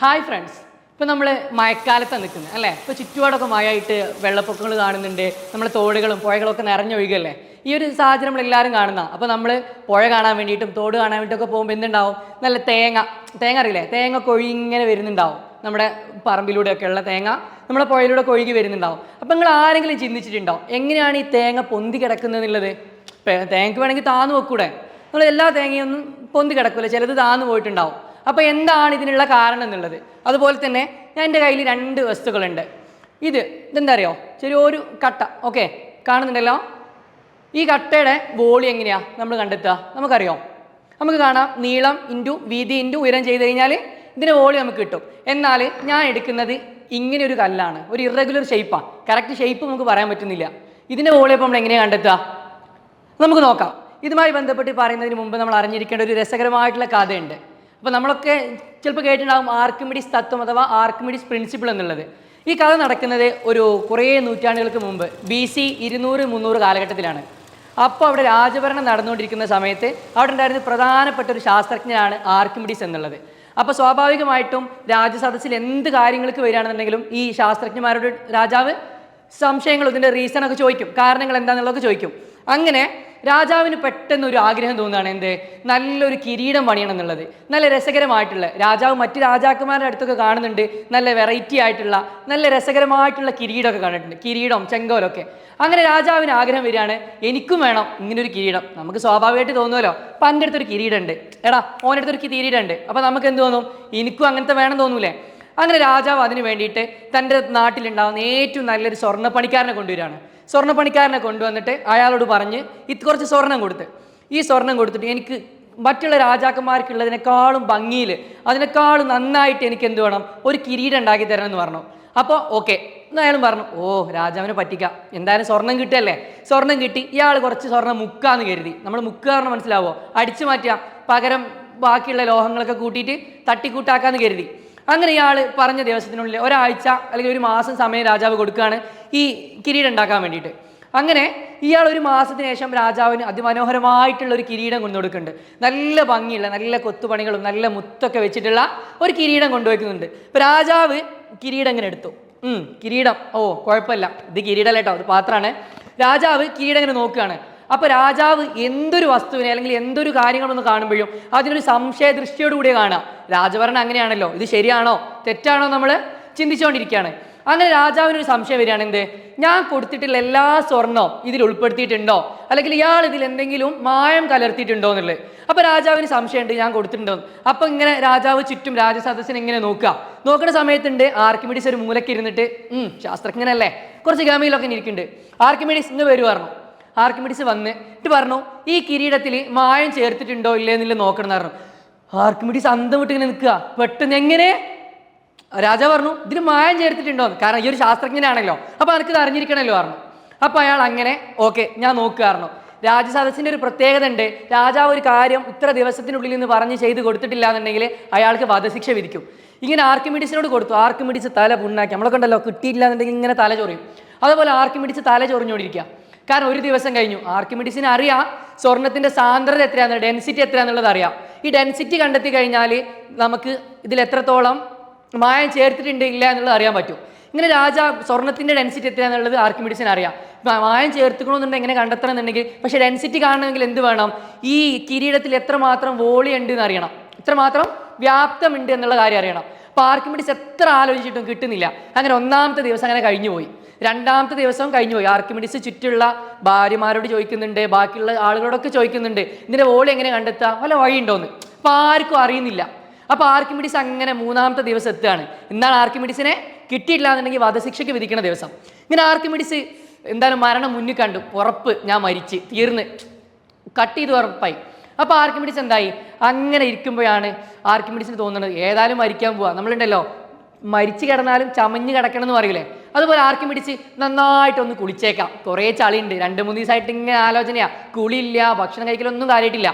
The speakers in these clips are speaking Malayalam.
ഹായ് ഫ്രണ്ട്സ് ഇപ്പോൾ നമ്മൾ മഴക്കാലത്താണ് നിൽക്കുന്നത് അല്ലേ? ഇപ്പോൾ ചുറ്റുപാടൊക്കെ മഴയായിട്ട് വെള്ളപ്പൊക്കങ്ങൾ കാണുന്നുണ്ട് നമ്മളെ തോടുകളും പുഴകളൊക്കെ നിറഞ്ഞൊഴുകല്ലേ? ഈ ഒരു സാഹചര്യം നമ്മൾ എല്ലാവരും കാണുന്ന അപ്പോൾ നമ്മൾ പുഴ കാണാൻ വേണ്ടിയിട്ടും തോട് കാണാൻ വേണ്ടിയിട്ടൊക്കെ പോകുമ്പോൾ എന്തുണ്ടാവും? നല്ല തേങ്ങ തേങ്ങ അറിയില്ലേ? തേങ്ങ കൊഴി ഇങ്ങനെ വരുന്നുണ്ടാവും. നമ്മുടെ പറമ്പിലൂടെയൊക്കെ ഉള്ള തേങ്ങ നമ്മുടെ പുഴയിലൂടെ കൊഴുകി വരുന്നുണ്ടാവും. അപ്പോൾ നിങ്ങൾ ആരെങ്കിലും ചിന്തിച്ചിട്ടുണ്ടാവും എങ്ങനെയാണ് ഈ തേങ്ങ പൊന്തി കിടക്കുന്നത് എന്നുള്ളത് ഇപ്പം തേങ്ങക്ക് വേണമെങ്കിൽ താന്നു വെക്കൂടെ. നമ്മൾ എല്ലാ തേങ്ങയൊന്നും പൊന്തി കിടക്കില്ല ചിലത് താന്നു പോയിട്ടുണ്ടാവും. അപ്പോൾ എന്താണ് ഇതിനുള്ള കാരണം എന്നുള്ളത്? അതുപോലെ തന്നെ ഞാൻ എന്റെ കയ്യിൽ രണ്ട് വസ്തുക്കളുണ്ട്. ഇത് ഇതെന്താ അറിയോ ചെറിയ ഒരു കട്ട. ഓക്കെ? കാണുന്നുണ്ടല്ലോ? ഈ കട്ടയുടെ വോളി എങ്ങനെയാ നമ്മൾ കണ്ടെത്തുക? നമുക്കറിയോ? നമുക്ക് കാണാം. നീളം ഇന്റു വീതി ഇന്റു ഉയരം ചെയ്ത് കഴിഞ്ഞാൽ ഇതിന്റെ വോളി നമുക്ക് കിട്ടും. എന്നാൽ ഞാൻ എടുക്കുന്നത് ഇങ്ങനെ ഒരു കല്ലാണ്. ഒരു ഇറഗുലർ ഷേപ്പാണ് കറക്റ്റ് ഷേപ്പ് നമുക്ക് പറയാൻ പറ്റുന്നില്ല. ഇതിന്റെ വോളി അപ്പോൾ നമ്മൾ എങ്ങനെയാണ് കണ്ടെത്തുക? നമുക്ക് നോക്കാം. ഇതുമായി ബന്ധപ്പെട്ട് പറയുന്നതിന് മുമ്പ് നമ്മൾ അറിഞ്ഞിരിക്കേണ്ട ഒരു രസകരമായിട്ടുള്ള കഥയുണ്ട്. അപ്പോൾ നമ്മളൊക്കെ ചിലപ്പോൾ കേട്ടിട്ടുണ്ടാകും ആർക്കിമിഡിസ് തത്വം അഥവാ ആർക്കിമിഡിസ് പ്രിൻസിപ്പിൾ എന്നുള്ളത്. ഈ കഥ നടക്കുന്നത് ഒരു കുറേ നൂറ്റാണ്ടുകൾക്ക് മുമ്പ് ബി സി ഇരുന്നൂറ് മുന്നൂറ് കാലഘട്ടത്തിലാണ്. അപ്പോൾ അവിടെ രാജഭരണം നടന്നുകൊണ്ടിരിക്കുന്ന സമയത്ത് അവിടെ ഉണ്ടായിരുന്ന പ്രധാനപ്പെട്ട ഒരു ശാസ്ത്രജ്ഞനാണ് ആർക്കിമിഡിസ് എന്നുള്ളത്. അപ്പോൾ സ്വാഭാവികമായിട്ടും രാജസദസ്സിൽ എന്ത് കാര്യങ്ങൾക്ക് വരികയാണെന്നുണ്ടെങ്കിലും ഈ ശാസ്ത്രജ്ഞന്മാരുടെ രാജാവ് സംശയങ്ങൾ ഇതിന്റെ റീസൺ ഒക്കെ ചോദിക്കും. കാരണങ്ങൾ എന്താണെന്നുള്ളതൊക്കെ ചോദിക്കും. അങ്ങനെ രാജാവിന് പെട്ടെന്ന് ഒരു ആഗ്രഹം തോന്നുകയാണ് എന്ത്? നല്ലൊരു കിരീടം പണിയണം എന്നുള്ളത് നല്ല രസകരമായിട്ടുള്ള രാജാവ് മറ്റു രാജാക്കന്മാരുടെ അടുത്തൊക്കെ കാണുന്നുണ്ട്. നല്ല വെറൈറ്റി ആയിട്ടുള്ള നല്ല രസകരമായിട്ടുള്ള കിരീടമൊക്കെ കണ്ടിട്ടുണ്ട്. കിരീടം ചെങ്കോലൊക്കെ. അങ്ങനെ രാജാവിന് ആഗ്രഹം വരികയാണ് എനിക്കും വേണം ഇങ്ങനൊരു കിരീടം. നമുക്ക് സ്വാഭാവികമായിട്ട് തോന്നുമല്ലോ അപ്പം എന്റെ അടുത്തൊരു കിരീടമുണ്ട്. എടാ ഓന്റെ അടുത്തൊരു കിരീടമുണ്ട്. ഉണ്ട് അപ്പം നമുക്ക് എന്ത് തോന്നും? എനിക്കും അങ്ങനത്തെ വേണം തോന്നൂലേ. അങ്ങനെ രാജാവ് അതിന് വേണ്ടിയിട്ട് തന്റെ നാട്ടിലുണ്ടാകുന്ന ഏറ്റവും നല്ലൊരു സ്വർണപ്പണിക്കാരനെ കൊണ്ടുവരികയാണ്. സ്വർണപ്പണിക്കാരനെ കൊണ്ടുവന്നിട്ട് അയാളോട് പറഞ്ഞ് ഇത് കുറച്ച് സ്വർണം കൊടുത്ത്. ഈ സ്വർണം കൊടുത്തിട്ട് എനിക്ക് മറ്റുള്ള രാജാക്കന്മാർക്കുള്ളതിനേക്കാളും ഭംഗിയിൽ അതിനേക്കാളും നന്നായിട്ട് എനിക്ക് എന്ത് വേണം? ഒരു കിരീടം ഉണ്ടാക്കി തരണം എന്ന് പറഞ്ഞു. അപ്പോൾ ഓക്കെ. എന്ന് അയാളും പറഞ്ഞു ഓ രാജാവിനെ പറ്റിക്കാം. എന്തായാലും സ്വർണം കിട്ടിയല്ലേ? സ്വർണം കിട്ടി. ഇയാൾ കുറച്ച് സ്വർണം മുക്കാന്ന് കരുതി. നമ്മൾ കാരണം മനസ്സിലാവോ? അടിച്ചു മാറ്റുക പകരം ബാക്കിയുള്ള ലോഹങ്ങളൊക്കെ കൂട്ടിയിട്ട് തട്ടിക്കൂട്ടാക്കാന്ന് കരുതി. അങ്ങനെ ഇയാൾ പറഞ്ഞ ദിവസത്തിനുള്ളിൽ ഒരാഴ്ച അല്ലെങ്കിൽ ഒരു മാസം സമയം രാജാവ് കൊടുക്കുകയാണ് ഈ കിരീടം ഉണ്ടാക്കാൻ വേണ്ടിയിട്ട്. അങ്ങനെ ഇയാൾ ഒരു മാസത്തിന് ശേഷം രാജാവിന് അതിമനോഹരമായിട്ടുള്ള ഒരു കിരീടം കൊണ്ടു കൊടുക്കുന്നുണ്ട്. നല്ല ഭംഗിയുള്ള നല്ല കൊത്തുപണികളും നല്ല മുത്തൊക്കെ വെച്ചിട്ടുള്ള ഒരു കിരീടം കൊണ്ടുവയ്ക്കുന്നുണ്ട് ഇപ്പം രാജാവ് കിരീടം ഇങ്ങനെ എടുത്തു. കിരീടം. ഓ കുഴപ്പമില്ല. ഇത് കിരീടമല്ല കേട്ടോ അത് പാത്രമാണ്. രാജാവ് കിരീടം ഇങ്ങനെ നോക്കുകയാണ്. അപ്പൊ രാജാവ് എന്തൊരു വസ്തുവിനെ അല്ലെങ്കിൽ എന്തൊരു കാര്യങ്ങളൊന്ന് കാണുമ്പോഴും അതിനൊരു സംശയ ദൃഷ്ടിയോടുകൂടി കാണുക. രാജഭരണം അങ്ങനെയാണല്ലോ. ഇത് ശരിയാണോ? തെറ്റാണോ നമ്മൾ ചിന്തിച്ചുകൊണ്ടിരിക്കുകയാണ് അങ്ങനെ രാജാവിനൊരു സംശയം വരികയാണ്. എന്ത്? ഞാൻ കൊടുത്തിട്ടുള്ള എല്ലാ സ്വർണവും ഇതിൽ ഉൾപ്പെടുത്തിയിട്ടുണ്ടോ? അല്ലെങ്കിൽ ഇയാൾ ഇതിൽ എന്തെങ്കിലും മായം കലർത്തിയിട്ടുണ്ടോ എന്നുള്ളത്. അപ്പോൾ രാജാവിന് സംശയമുണ്ട് ഞാൻ കൊടുത്തിട്ടുണ്ടോ അപ്പോൾ അപ്പൊ ഇങ്ങനെ രാജാവ് ചുറ്റും രാജസദസ്സിനെ ഇങ്ങനെ നോക്കുക. നോക്കുന്ന സമയത്തുണ്ട് ആർക്കിമിഡീസ് ഒരു മൂലക്കിരുന്നിട്ട് ശാസ്ത്രജ്ഞനല്ലേ? കുറച്ച് ഗമയിലൊക്കെ ഇരിക്കുന്നുണ്ട്. ആർക്കിമിഡീസ് ഇന്ന് പറഞ്ഞു ആർക്കിമിഡിസ് വന്ന്. എന്നിട്ട് പറഞ്ഞു ഈ കിരീടത്തിൽ മായം ചേർത്തിട്ടുണ്ടോ ഇല്ലേ എന്നില്ല നോക്കണം എന്ന് പറഞ്ഞു. ആർക്കിമിഡിസ് അന്തം വിട്ട് ഇങ്ങനെ നിൽക്കുക. പെട്ടെന്ന് എങ്ങനെ? രാജാവ് പറഞ്ഞു ഇതിന് മായം ചേർത്തിട്ടുണ്ടോ. കാരണം ഈ ഒരു ശാസ്ത്രജ്ഞനാണല്ലോ. അപ്പൊ എനിക്കിത് അറിഞ്ഞിരിക്കണല്ലോ പറഞ്ഞു. അപ്പൊ അയാൾ അങ്ങനെ ഓക്കെ ഞാൻ നോക്കുകയായിരുന്നു രാജസദസ്സിന്റെ ഒരു പ്രത്യേകത ഉണ്ട്. രാജാവ് ഒരു കാര്യം ഇത്ര ദിവസത്തിനുള്ളിൽ നിന്ന് പറഞ്ഞ് ചെയ്ത് കൊടുത്തിട്ടില്ല എന്നുണ്ടെങ്കിൽ അയാൾക്ക് വധശിക്ഷ വിധിക്കും. ഇങ്ങനെ ആർക്കിമിഡിസിനോട് കൊടുത്തു. ആർക്കിമിഡിസ് തല പുണ്ണാക്കി. നമ്മളൊക്കെ ഉണ്ടല്ലോ കിട്ടിയില്ല എന്നുണ്ടെങ്കിൽ ഇങ്ങനെ തല ചൊറിയും. അതുപോലെ ആർക്കിമിഡിസ് തല ചൊറിഞ്ഞോണ്ടിരിക്കുക കാരണം ഒരു ദിവസം കഴിഞ്ഞു. ആർക്കിമിഡിസിന് അറിയാം. സ്വർണത്തിന്റെ സാന്ദ്രത എത്രയാണെന്ന് ഡെൻസിറ്റി എത്രയാണെന്നുള്ളത് അറിയാം. ഈ ഡെൻസിറ്റി കണ്ടെത്തി കഴിഞ്ഞാൽ നമുക്ക് ഇതിൽ എത്രത്തോളം മായം ചേർത്തിട്ടുണ്ട് ഇല്ല എന്നുള്ളത് അറിയാൻ പറ്റും. ഇങ്ങനെ രാജ സ്വർണത്തിന്റെ ഡെൻസിറ്റി എത്രയാണെന്നുള്ളത് ആർക്കിമിഡിസിന് അറിയാം. മായം ചേർത്തുക്കണമെന്നുണ്ടെങ്കിൽ എങ്ങനെ കണ്ടെത്തണം എന്നുണ്ടെങ്കിൽ പക്ഷേ ഡെൻസിറ്റി കാണണമെങ്കിൽ എന്ത് വേണം? ഈ കിരീടത്തിൽ എത്രമാത്രം വോളി ഉണ്ട് എന്ന് അറിയണം. എത്രമാത്രം വ്യാപ്തമുണ്ട് എന്നുള്ള കാര്യം അറിയണം. അപ്പോൾ ആർക്കിമിഡിസ് എത്ര ആലോചിച്ചിട്ടും കിട്ടുന്നില്ല. അങ്ങനെ ഒന്നാമത്തെ ദിവസം അങ്ങനെ കഴിഞ്ഞു പോയി രണ്ടാമത്തെ ദിവസം കഴിഞ്ഞു പോയി ആർക്കിമിഡിസ് ചുറ്റുള്ള ഭാര്യമാരോട് ചോദിക്കുന്നുണ്ട് ബാക്കിയുള്ള ആളുകളോടൊക്കെ ചോദിക്കുന്നുണ്ട് ഇതിന്റെ വോളി എങ്ങനെ കണ്ടെത്താം? വല്ല വഴിയുണ്ടോന്ന്? അപ്പോൾ ആർക്കും അറിയുന്നില്ല. അപ്പോൾ ആർക്കിമിഡിസ് അങ്ങനെ മൂന്നാമത്തെ ദിവസം എത്തുകയാണ്. എന്നാണ് ആർക്കിമിഡിസിനെ കിട്ടിയിട്ടില്ല എന്നുണ്ടെങ്കിൽ വധശിക്ഷയ്ക്ക് വിധിക്കുന്ന ദിവസം. ഇങ്ങനെ ആർക്കിമിഡിസ് എന്തായാലും മരണം മുന്നിൽ കണ്ടു. ഉറപ്പ് ഞാൻ മരിച്ച് തീർന്ന്. കട്ട് ചെയ്ത് ഉറപ്പായി. അപ്പോൾ ആർക്കിമിഡിസ് എന്തായി? അങ്ങനെ ഇരിക്കുമ്പോഴാണ് ആർക്കിമിഡിസിന് തോന്നുന്നത് ഏതായാലും മരിക്കാൻ പോവാ. നമ്മളുണ്ടല്ലോ. മരിച്ചു കിടന്നാലും ചമഞ്ഞ് കിടക്കണം എന്ന് പറയൂലേ? അതുപോലെ ആർക്കും പിടിച്ച് നന്നായിട്ടൊന്ന് കുളിച്ചേക്കാം. കുറേ ചളിയുണ്ട്. രണ്ട് മൂന്ന് ദിവസമായിട്ട് ഇങ്ങനെ ആലോചനയാ. കുളിയില്ല ഭക്ഷണം കഴിക്കലൊന്നും കാര്യമായിട്ടില്ല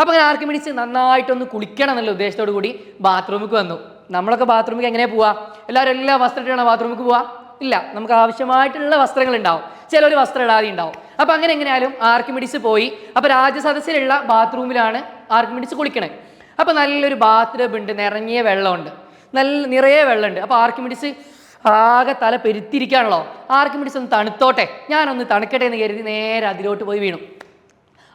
അപ്പോൾ അങ്ങനെ ആർക്കും പിടിച്ച് നന്നായിട്ടൊന്ന് കുളിക്കണം എന്നുള്ള ഉദ്ദേശത്തോടു കൂടി ബാത്റൂമിലേക്ക് വന്നു. നമ്മളൊക്കെ ബാത്റൂമിൽ എങ്ങനെ പോവാ? എല്ലാവരും എല്ലാ വസ്ത്രം ഇട്ടാണ് പോവാ? ഇല്ല. നമുക്ക് ആവശ്യമായിട്ടുള്ള വസ്ത്രങ്ങൾ ഉണ്ടാവും ചിലർ വസ്ത്രം ഇടാതെ ഉണ്ടാവും അപ്പൊ അങ്ങനെ എങ്ങനെയാലും ആർക്കിമിഡിസ് പോയി. അപ്പോൾ രാജസദസ്സിലുള്ള ബാത്റൂമിലാണ് ആർക്കിമിഡിസ് കുളിക്കണേ. അപ്പോൾ നല്ലൊരു ബാത്ത് ഉണ്ട്. നിറങ്ങിയ വെള്ളമുണ്ട്. നല്ല നിറയെ വെള്ളമുണ്ട്. അപ്പോൾ ആർക്കിമിഡിസ് ആകെ തല പെരുത്തിരിക്കുകയാണല്ലോ ആർക്കിമിഡിസ് ഒന്ന് തണുത്തോട്ടെ. ഞാനൊന്ന് തണുക്കട്ടെ എന്ന് കരുതി നേരെ അതിലോട്ട് പോയി വീണു.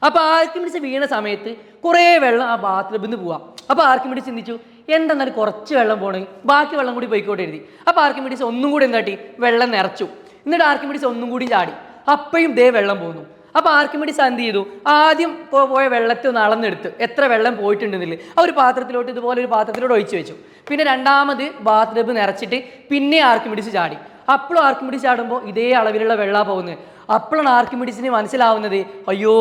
അപ്പോൾ ആർക്കിമിഡിസ് വീണ സമയത്ത് കുറേ വെള്ളം ആ ബാത്റൂമിൽ നിന്ന് പോവാം. അപ്പോൾ ആർക്കിമിഡിസ് ചിന്തിച്ചു എന്തെന്നാൽ കുറച്ച് വെള്ളം പോണേ. ബാക്കി വെള്ളം കൂടി പോയിക്കോട്ടെ എഴുതി അപ്പോൾ ആർക്കിമിഡിസ് ഒന്നും കൂടി എന്താട്ടി? വെള്ളം നിറച്ചു. എന്നിട്ട് ആർക്കിമിഡിസ് ഒന്നും കൂടി ചാടി. അപ്പോഴും ദേ വെള്ളം പോകുന്നു അപ്പോൾ ആർക്കിമിഡിസ് എന്ത് ചെയ്തു. ആദ്യം പോയ വെള്ളത്തിൽ ഒന്ന് അളന്നെടുത്ത്. എത്ര വെള്ളം പോയിട്ടുണ്ടെന്നില്ല? ആ ഒരു പാത്രത്തിലോട്ട് ഇതുപോലെ ഒരു പാത്രത്തിലോട്ട് ഒഴിച്ചു വെച്ചു. പിന്നെ രണ്ടാമത് ബാത്ത് നിറച്ചിട്ട് പിന്നെ ആർക്കിമിഡിസ് ചാടി. അപ്പോഴും ആർക്കിമിഡിസ് ചാടുമ്പോൾ ഇതേ അളവിലുള്ള വെള്ളാ പോകുന്നത് അപ്പോഴാണ് ആർക്കിമിഡിസിന് മനസ്സിലാവുന്നത്. അയ്യോ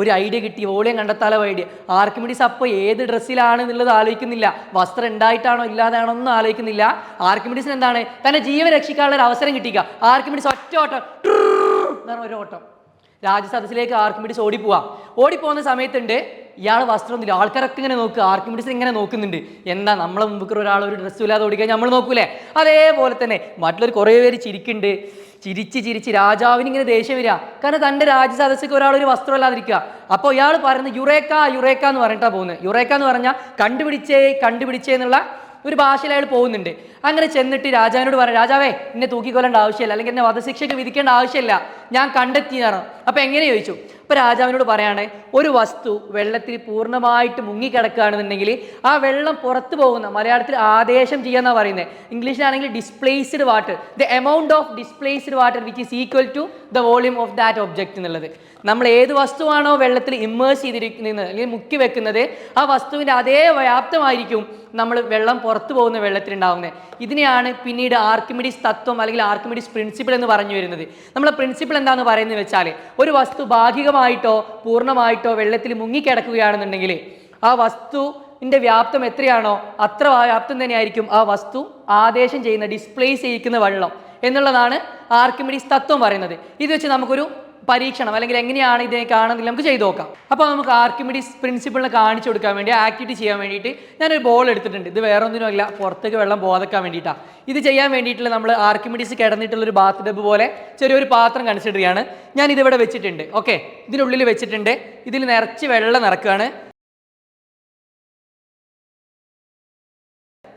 ഒരു ഐഡിയ കിട്ടി. Volume കണ്ടെത്താലോ idea. ആർക്കിമിഡിസ് അപ്പോൾ ഏത് ഡ്രസ്സിലാണ് എന്നുള്ളത് ആലോചിക്കുന്നില്ല. വസ്ത്രം ഉണ്ടായിട്ടാണോ ഇല്ലാതാണോ ഒന്നും ആലോചിക്കുന്നില്ല. ആർക്കിമിഡിസിന് എന്താണ്? തന്നെ ജീവൻ രക്ഷിക്കാനുള്ള ഒരു അവസരം കിട്ടിക്കുക. ആർക്കിമിഡിസ് ഒറ്റ ഓട്ടം. ഒരു ഓട്ടം. രാജസദസ്സിലേക്ക് ആർക്കിമിഡിസ് ഓടിപ്പോവാം ഓടിപ്പോകുന്ന സമയത്തുണ്ട് ഇയാൾ വസ്ത്രമൊന്നുമില്ല ആൾക്കാരൊക്കെ ഇങ്ങനെ നോക്കുക ആർക്കിമിഡിസ് ഇങ്ങനെ നോക്കുന്നുണ്ട്. എന്താ നമ്മളെ മുമ്പ് ഒരാൾ ഒരു ഡ്രസ്സ് ഇല്ലാതെ ഓടിക്കാൻ നമ്മൾ നോക്കൂലേ? അതേപോലെ തന്നെ മറ്റുള്ളവർ കുറേ പേര് ചിരിക്കുന്നുണ്ട്. ചിരിച്ച് ചിരിച്ച് രാജാവിന് ഇങ്ങനെ ദേഷ്യം വരിക. കാരണം തന്റെ രാജസദസ്സിക്ക് ഒരാൾ ഒരു വസ്ത്രം ഇല്ലാതിരിക്കുക അപ്പോൾ ഇയാൾ പറയുന്നത് യുറേക്ക യുറേക്ക എന്ന് പറഞ്ഞിട്ടാണ് പോകുന്നത്. യുറേക്ക എന്ന് പറഞ്ഞാൽ കണ്ടുപിടിച്ചേ കണ്ടുപിടിച്ചേ എന്നുള്ള ഒരു ഭാഷയിൽ അയാൾ പോകുന്നുണ്ട്. അങ്ങനെ ചെന്നിട്ട് രാജാവിനോട് പറയാം രാജാവേ എന്നെ തൂക്കിക്കൊല്ലേണ്ട ആവശ്യമില്ല. അല്ലെങ്കിൽ എന്നെ വധശിക്ഷയ്ക്ക് വിധിക്കേണ്ട ആവശ്യമില്ല. ഞാൻ കണ്ടെത്തിയാണ് അപ്പോൾ എങ്ങനെ ചോദിച്ചു? അപ്പോൾ രാജാവിനോട് പറയാണ് ഒരു വസ്തു വെള്ളത്തിൽ പൂർണമായിട്ട് മുങ്ങിക്കിടക്കുകയാണെന്നുണ്ടെങ്കിൽ ആ വെള്ളം പുറത്തു പോകുന്ന മലയാളത്തിൽ ആദേശം ചെയ്യാന്നാണ് പറയുന്നത് ഇംഗ്ലീഷിലാണെങ്കിൽ displaced water the amount of displaced water which is equal to the volume of that object എന്നുള്ളത്. നമ്മൾ ഏത് വസ്തുവാണോ വെള്ളത്തിൽ ഇമ്മേഴ്സ് ചെയ്തിരിക്കുന്നത് അല്ലെങ്കിൽ മുക്കി വെക്കുന്നത് ആ വസ്തുവിന്റെ അതേ വ്യാപ്തമായിരിക്കും നമ്മൾ വെള്ളം പുറത്തു പോകുന്ന വെള്ളത്തിലുണ്ടാവുന്നത്. ഇതിനെയാണ് പിന്നീട് ആർക്കിമിഡിസ് തത്വം അല്ലെങ്കിൽ ആർക്കിമിഡിസ് പ്രിൻസിപ്പിൾ എന്ന് പറഞ്ഞു വരുന്നത്. നമ്മളെ പ്രിൻസിപ്പിൾ എന്താണെന്ന് പറയുന്നത് വെച്ചാൽ ഒരു വസ്തു ഭാഗികമായിട്ടോ പൂർണമായിട്ടോ വെള്ളത്തിൽ മുങ്ങിക്കിടക്കുകയാണെന്നുണ്ടെങ്കിൽ ആ വസ്തു വസ്തുവിന്റെ വ്യാപ്തം എത്രയാണോ അത്ര വ്യാപ്തം തന്നെയായിരിക്കും ആ വസ്തു ആദേശം ചെയ്യുന്ന ഡിസ്പ്ലേസ് ചെയ്യിക്കുന്ന വെള്ളം എന്നുള്ളതാണ് ആർക്കിമിഡിസ് തത്വം പറയുന്നത്. ഇത് വെച്ച് നമുക്കൊരു പരീക്ഷണം അല്ലെങ്കിൽ എങ്ങനെയാണ് ഇതിനെ കാണുന്നത് നമുക്ക് ചെയ്തു നോക്കാം. അപ്പോൾ നമുക്ക് ആർക്കിമിഡിസ് പ്രിൻസിപ്പിളിനെ കാണിച്ചു കൊടുക്കാൻ വേണ്ടി ആക്ടിവിറ്റി ചെയ്യാൻ വേണ്ടിയിട്ട് ഞാനൊരു ബോൾ എടുത്തിട്ടുണ്ട്. ഇത് വേറെ ഒന്നിനുമല്ല പുറത്തേക്ക് വെള്ളം ബോധക്കാൻ വേണ്ടിയിട്ടാണ് ഇത് ചെയ്യാൻ വേണ്ടിയിട്ടുള്ള നമ്മൾ ആർക്കിമിഡിസ് കിടന്നിട്ടുള്ള ഒരു ബാത്ത് ഡബ് പോലെ ചെറിയൊരു പാത്രം കൺസിഡർ ചെയ്യാണ്. ഞാൻ ഇതിവിടെ വെച്ചിട്ടുണ്ട്. ഓക്കെ ഇതിനുള്ളിൽ വെച്ചിട്ടുണ്ട്. ഇതിൽ നിറച്ച് വെള്ളം നിറക്കുകയാണ്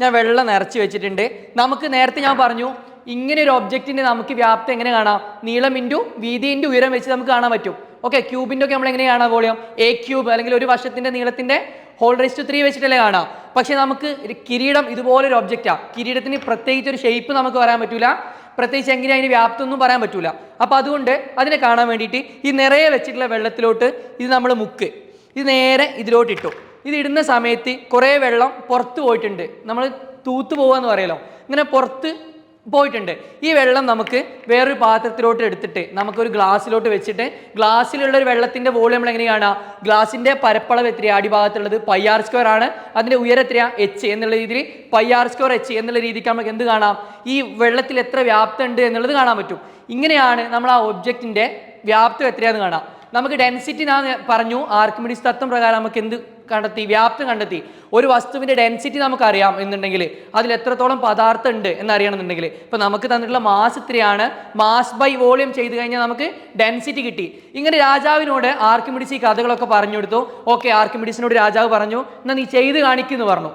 ഞാൻ വെള്ളം നിറച്ച് വെച്ചിട്ടുണ്ട്. നമുക്ക് നേരത്തെ ഞാൻ പറഞ്ഞു ഇങ്ങനെ ഒരു ഒബ്ജക്റ്റിന്റെ നമുക്ക് വ്യാപ്തി എങ്ങനെ കാണാം? നീളം ഇന്റു വീതി ഇന്റു ഉയരം വെച്ച് നമുക്ക് കാണാൻ പറ്റും. ഓക്കെ ക്യൂബിന്റെ ഒക്കെ നമ്മൾ എങ്ങനെ കാണാം? വോളിയം. എ ക്യൂബ് അല്ലെങ്കിൽ ഒരു വർഷത്തിന്റെ നീളത്തിന്റെ ഹോൾ റേസ്റ്റ് ത്രീ വെച്ചിട്ടല്ലേ കാണാം. പക്ഷേ നമുക്ക് ഒരു കിരീടം ഇതുപോലൊരു ഒബ്ജക്റ്റാണ് കിരീടത്തിന് പ്രത്യേകിച്ച് ഒരു ഷേപ്പ് നമുക്ക് പറയാൻ പറ്റില്ല പ്രത്യേകിച്ച് എങ്ങനെ അതിന് വ്യാപ്തമൊന്നും പറയാൻ പറ്റില്ല അപ്പോൾ അതുകൊണ്ട് അതിനെ കാണാൻ വേണ്ടിയിട്ട് ഈ നിറയെ വെച്ചിട്ടുള്ള വെള്ളത്തിലോട്ട് ഇത് നമ്മൾ മുക്ക്. ഇത് നേരെ ഇതിലോട്ട് ഇട്ടു. ഇത് ഇടുന്ന സമയത്ത് കുറേ വെള്ളം പുറത്ത് പോയിട്ടുണ്ട്. നമ്മൾ തൂത്ത് പോവാന്ന് പറയലോ. ഇങ്ങനെ പുറത്ത് പോയിട്ടുണ്ട്. ഈ വെള്ളം നമുക്ക് വേറൊരു പാത്രത്തിലോട്ട് എടുത്തിട്ട് നമുക്കൊരു ഗ്ലാസ്സിലോട്ട് വെച്ചിട്ട് ഗ്ലാസ്സിലുള്ള ഒരു വെള്ളത്തിന്റെ വോളിയം നമ്മൾ എങ്ങനെയാണ് ഗ്ലാസിന്റെ പരപ്പളവ് എത്രയാണ് അടിഭാഗത്തുള്ളത് പൈ ആർ സ്ക്വയർ ആണ്. അതിന്റെ ഉയരം എത്രയാണ് എച്ച് എന്നുള്ള രീതിയിൽ പൈ ആർ സ്ക്വയർ എച്ച് എന്നുള്ള രീതിക്ക് നമുക്ക് എന്ത് കാണാം? ഈ വെള്ളത്തിൽ എത്ര വ്യാപ്തം ഉണ്ട് എന്നുള്ളത് കാണാൻ പറ്റും. ഇങ്ങനെയാണ് നമ്മൾ ആ ഒബ്ജക്റ്റിന്റെ വ്യാപ്തം എത്രയാണെന്ന് കാണാം. നമുക്ക് ഡെൻസിറ്റി ഞാൻ പറഞ്ഞു. ആർക്കിമിഡിസ് തത്വം പ്രകാരം നമുക്ക് എന്ത് കണ്ടെത്തി വ്യാപ്തം കണ്ടെത്തി. ഒരു വസ്തുവിന്റെ ഡെൻസിറ്റി നമുക്കറിയാം എന്നുണ്ടെങ്കിൽ അതിൽ എത്രത്തോളം പദാർത്ഥം ഉണ്ട് എന്നറിയണമെന്നുണ്ടെങ്കിൽ. ഇപ്പോൾ നമുക്ക് തന്നിട്ടുള്ള മാസ് ഇത്രയാണ്. മാസ് ബൈ വോളിയം ചെയ്ത് കഴിഞ്ഞാൽ നമുക്ക് ഡെൻസിറ്റി കിട്ടി. ഇങ്ങനെ രാജാവിനോട് ആർക്കിമിഡിസ് ഈ കഥകളൊക്കെ പറഞ്ഞു കൊടുത്തു. ഓക്കെ ആർക്കിമിഡിസിനോട് രാജാവ് പറഞ്ഞു എന്നാൽ നീ ചെയ്ത് കാണിക്കുന്നു പറഞ്ഞു.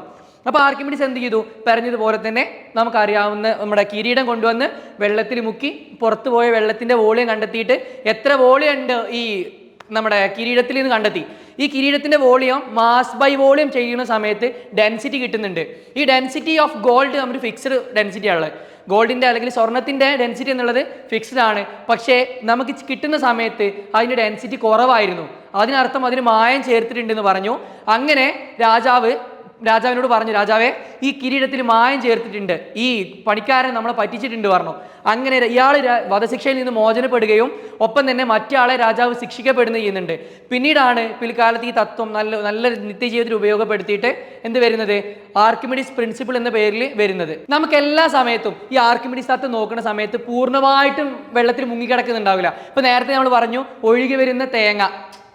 അപ്പോൾ ആർക്കിമിഡിസ് എന്ത് ചെയ്തു? പറഞ്ഞതുപോലെ തന്നെ നമുക്കറിയാവുന്ന നമ്മുടെ കിരീടം കൊണ്ടുവന്ന് വെള്ളത്തിൽ മുക്കി പുറത്തു പോയ വെള്ളത്തിന്റെ വോളിയം കണ്ടെത്തിയിട്ട് എത്ര വോളിയം ഉണ്ട് ഈ നമ്മുടെ കിരീടത്തിൽ നിന്ന് കണ്ടെത്തി. ഈ കിരീടത്തിന്റെ വോളിയം മാസ് ബൈ വോളിയം ചെയ്യുന്ന സമയത്ത് ഡെൻസിറ്റി കിട്ടുന്നുണ്ട്. ഈ ഡെൻസിറ്റി ഓഫ് ഗോൾഡ് നമ്മുടെ ഫിക്സ്ഡ് ഡെൻസിറ്റി ആണുള്ളത് ഗോൾഡിന്റെ അല്ലെങ്കിൽ സ്വർണത്തിന്റെ ഡെൻസിറ്റി എന്നുള്ളത് ഫിക്സ്ഡ് ആണ്. പക്ഷേ നമുക്ക് കിട്ടുന്ന സമയത്ത് അതിന്റെ ഡെൻസിറ്റി കുറവായിരുന്നു. അതിനർത്ഥം അതിന് മായം ചേർത്തിട്ടുണ്ടെന്ന് പറഞ്ഞു. അങ്ങനെ രാജാവ് രാജാവിനോട് പറഞ്ഞു രാജാവേ ഈ കിരീടത്തിൽ മായം ചേർത്തിട്ടുണ്ട്. ഈ പണിക്കാരൻ നമ്മളെ പറ്റിച്ചിട്ടുണ്ട് പറഞ്ഞു. അങ്ങനെ ഇയാൾ വധശിക്ഷയിൽ നിന്ന് മോചനപ്പെടുകയും ഒപ്പം തന്നെ മറ്റയാളെ രാജാവ് ശിക്ഷിക്കപ്പെടുകയും ചെയ്യുന്നുണ്ട്. പിന്നീടാണ് പിൽക്കാലത്ത് ഈ തത്വം നല്ല നല്ല നിത്യജീവിതത്തിൽ ഉപയോഗപ്പെടുത്തിയിട്ട് എന്ത് വരുന്നത്? ആർക്കിമിഡിസ് പ്രിൻസിപ്പിൾ എന്ന പേരിൽ വരുന്നത്. നമുക്ക് എല്ലാ സമയത്തും ഈ ആർക്കിമിഡിസ് തത്വം നോക്കുന്ന സമയത്ത് പൂർണമായിട്ടും വെള്ളത്തിൽ മുങ്ങിക്കിടക്കുന്നുണ്ടാവില്ല. ഇപ്പൊ നേരത്തെ നമ്മൾ പറഞ്ഞു ഒഴുകി വരുന്ന തേങ്ങ.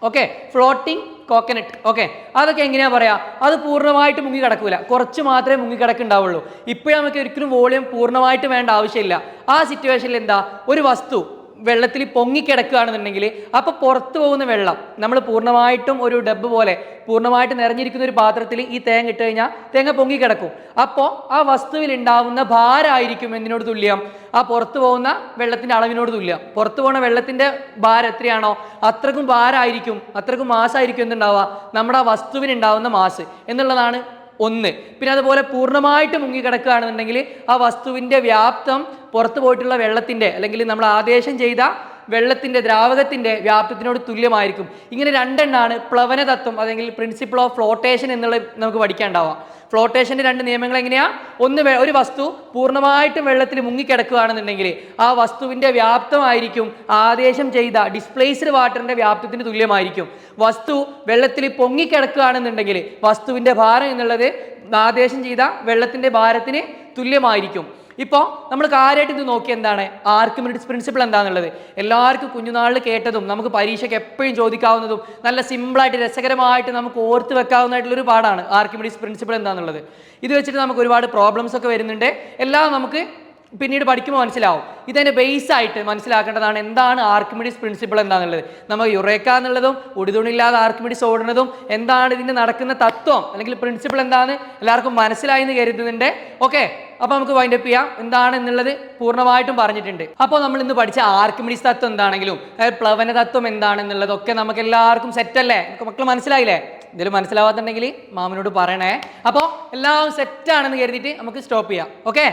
ഓക്കെ? ഫ്ലോട്ടിംഗ് കോക്കനട്ട് ഓക്കെ അതൊക്കെ എങ്ങനെയാ പറയാ? അത് പൂർണമായിട്ട് മുങ്ങി കിടക്കൂല കുറച്ച് മാത്രമേ മുങ്ങി കിടക്കുണ്ടാവുള്ളൂ ഇപ്പോഴും നമുക്ക് ഒരിക്കലും വോളിയം പൂർണമായിട്ട് വേണ്ട ആവശ്യമില്ല. ആ സിറ്റുവേഷനിൽ എന്താ ഒരു വസ്തു. വെള്ളത്തിൽ പൊങ്ങിക്കിടക്കുകയാണെന്നുണ്ടെങ്കിൽ അപ്പോൾ പുറത്തു പോകുന്ന വെള്ളം നമ്മൾ പൂർണമായിട്ടും ഒരു ഡബ്ബ് പോലെ പൂർണമായിട്ട് നിറഞ്ഞിരിക്കുന്ന ഒരു പാത്രത്തിൽ ഈ തേങ്ങ ഇട്ട് കഴിഞ്ഞാൽ തേങ്ങ പൊങ്ങിക്കിടക്കും അപ്പോൾ ആ വസ്തുവിൽ ഉണ്ടാവുന്ന ഭാരമായിരിക്കും എന്തിനോട് തുല്യം? ആ പുറത്തു പോകുന്ന വെള്ളത്തിന്റെ അളവിനോട് തുല്യം. പുറത്തു പോകുന്ന വെള്ളത്തിന്റെ ഭാരം എത്രയാണോ അത്രക്കും ഭാരമായിരിക്കും അത്രക്കും മാസമായിരിക്കും എന്തുണ്ടാവുക? നമ്മുടെ ആ വസ്തുവിനുണ്ടാവുന്ന മാസ്. എന്നുള്ളതാണ് ഒന്ന്. പിന്നെ അതുപോലെ പൂർണമായിട്ട് മുങ്ങിക്കിടക്കുകയാണെന്നുണ്ടെങ്കിൽ ആ വസ്തുവിന്റെ വ്യാപ്തം പുറത്തു പോയിട്ടുള്ള വെള്ളത്തിന്റെ അല്ലെങ്കിൽ നമ്മൾ ആദേശം ചെയ്ത വെള്ളത്തിന്റെ ദ്രാവകത്തിന്റെ വ്യാപ്തത്തിനോട് തുല്യമായിരിക്കും. ഇങ്ങനെ രണ്ടെണ്ണാണ് പ്ലവന തത്വം അല്ലെങ്കിൽ പ്രിൻസിപ്പിൾ ഓഫ് ഫ്ലോട്ടേഷൻ എന്നുള്ളത് നമുക്ക് പഠിക്കാണ്ടാവാം ഫ്ലോട്ടേഷന്റെ രണ്ട് നിയമങ്ങൾ എങ്ങനെയാണ് ഒന്ന് ഒരു വസ്തു പൂർണമായിട്ടും വെള്ളത്തിൽ മുങ്ങിക്കിടക്കുകയാണെന്നുണ്ടെങ്കിൽ ആ വസ്തുവിന്റെ വ്യാപ്തമായിരിക്കും ആദേശം ചെയ്ത ഡിസ്പ്ലേസ്ഡ് വാട്ടറിന്റെ വ്യാപ്തത്തിന് തുല്യമായിരിക്കും. വസ്തു വെള്ളത്തിൽ പൊങ്ങിക്കിടക്കുകയാണെന്നുണ്ടെങ്കിൽ വസ്തുവിന്റെ ഭാരം എന്നുള്ളത് ആദേശം ചെയ്ത വെള്ളത്തിന്റെ ഭാരത്തിന് തുല്യമായിരിക്കും. ഇപ്പോൾ നമ്മൾ കാര്യമായിട്ട് ഇത് നോക്കി എന്താണ്? ആർക്കിമിഡിസ് പ്രിൻസിപ്പിൾ എന്താണെന്നുള്ളത് എല്ലാവർക്കും കുഞ്ഞുനാളിൽ കേട്ടതും നമുക്ക് പരീക്ഷയ്ക്ക് എപ്പോഴും ചോദിക്കാവുന്നതും നല്ല സിമ്പിളായിട്ട് രസകരമായിട്ട് നമുക്ക് ഓർത്ത് വെക്കാവുന്നതായിട്ടുള്ളൊരു പാടാണ്. ആർക്കിമിഡിസ് പ്രിൻസിപ്പിൾ എന്താണെന്നുള്ളത് ഇത് വെച്ചിട്ട് നമുക്ക് ഒരുപാട് പ്രോബ്ലംസ് ഒക്കെ വരുന്നുണ്ട്. എല്ലാം നമുക്ക് പിന്നീട് പഠിക്കുമ്പോൾ മനസ്സിലാവും. ഇതിന്റെ ബേസ് ആയിട്ട് മനസ്സിലാക്കേണ്ടതാണ് എന്താണ് ആർക്കിമിഡിസ് പ്രിൻസിപ്പിൾ എന്താണെന്നുള്ളത് നമുക്ക് യുറേക്ക എന്നുള്ളതും ഒടിതുണില്ലാതെ ആർക്കിമിഡിസ് ഓടുന്നതും എന്താണ് ഇതിന്റെ നടക്കുന്ന തത്വം അല്ലെങ്കിൽ പ്രിൻസിപ്പിൾ എന്താണ് എല്ലാവർക്കും മനസ്സിലായി എന്ന് കരുതുന്നുണ്ട്. ഓക്കെ അപ്പോൾ നമുക്ക് വൈൻഡ് അപ്പ് ചെയ്യാം. എന്താണ് എന്നുള്ളത് പൂർണമായിട്ടും പറഞ്ഞിട്ടുണ്ട്. അപ്പോൾ നമ്മൾ ഇന്ന് പഠിച്ച ആർക്കിമിഡിസ് തത്വം എന്താണെങ്കിലും പ്ലവന തത്വം എന്താണെന്നുള്ളതൊക്കെ നമുക്ക് എല്ലാവർക്കും സെറ്റല്ലേ മക്കൾ മനസ്സിലായില്ലേ? ഇതിൽ മനസ്സിലാവാത്തുണ്ടെങ്കിൽ മാമിനോട് പറയണേ. അപ്പോൾ എല്ലാം സെറ്റാണെന്ന് കരുതിയിട്ട് നമുക്ക് സ്റ്റോപ്പ് ചെയ്യാം. ഓക്കെ